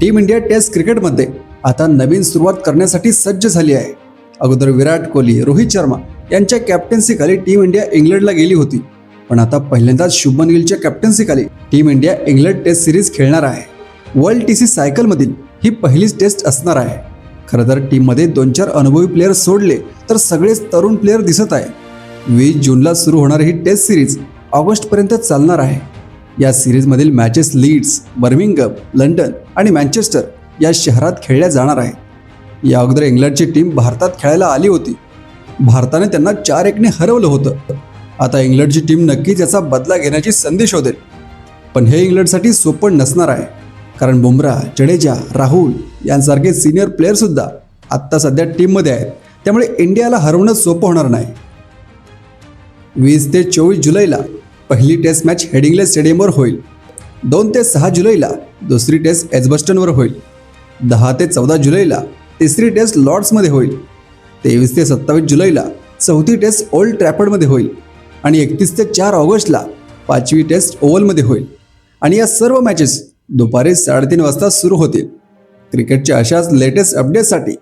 Team India taste क्रिकेटमध्ये आता नवीन सुरुवात करण्यासाठी सज्ज झाली आहे. अगोदर विराट कोहली रोहित शर्मा यांच्या कॅप्टन्सीखाली टीम इंडिया इंग्लंडला गेली होती. पण आता पहिल्यांदाच शुभमन गिलच्या कॅप्टन्सीखाली team India England test series खेळणार आहे. वर्ल्ड टी सी सायकलमधील ही पहिलीच टेस्ट असणार आहे. खरं तर टीममध्ये दोन चार अनुभवी प्लेयर सोडले तर सगळेच तरुण प्लेयर दिसत आहे वीस जूनला सुरू होणारी ही टेस्ट सिरीज ऑगस्टपर्यंत चालणार आहे. या सिरीजमधील मॅचेस लीड्स बर्मिंगम लंडन आणि मँचेस्टर या शहरात खेळल्या जाणार आहेत. या अगोदर इंग्लंडची टीम भारतात खेळायला आली होती. भारताने त्यांना चार एकने हरवलं होतं. आता इंग्लंडची टीम नक्कीच याचा बदला घेण्याची संधी शोधेल. पण हे इंग्लंडसाठी सोपं नसणार आहे. कारण बुमराह जडेजा राहुल यांसारखे सिनियर प्लेअरसुद्धा आत्ता सध्या टीममध्ये आहेत. त्यामुळे इंडियाला हरवणं सोपं होणार नाही. वीस ते चोवीस जुलैला पहिली टेस्ट मॅच हेडिंगले स्टेडियमवर होईल. दोन ते सहा जुलैला दुसरी टेस्ट एजबस्टनवर होईल. दहा ते चौदा जुलैला तिसरी टेस्ट लॉर्ड्समध्ये होईल. तेवीस ते सत्तावीस जुलैला चौथी टेस्ट ओल्ड ट्रॅफर्डमध्ये होईल. आणि एकतीस ते चार ऑगस्टला पाचवी टेस्ट ओव्हलमध्ये होईल. आणि या सर्व मॅचेस दुपारी साडेतीन वाजता सुरू होतील. क्रिकेटच्या अशाच लेटेस्ट अपडेट्ससाठी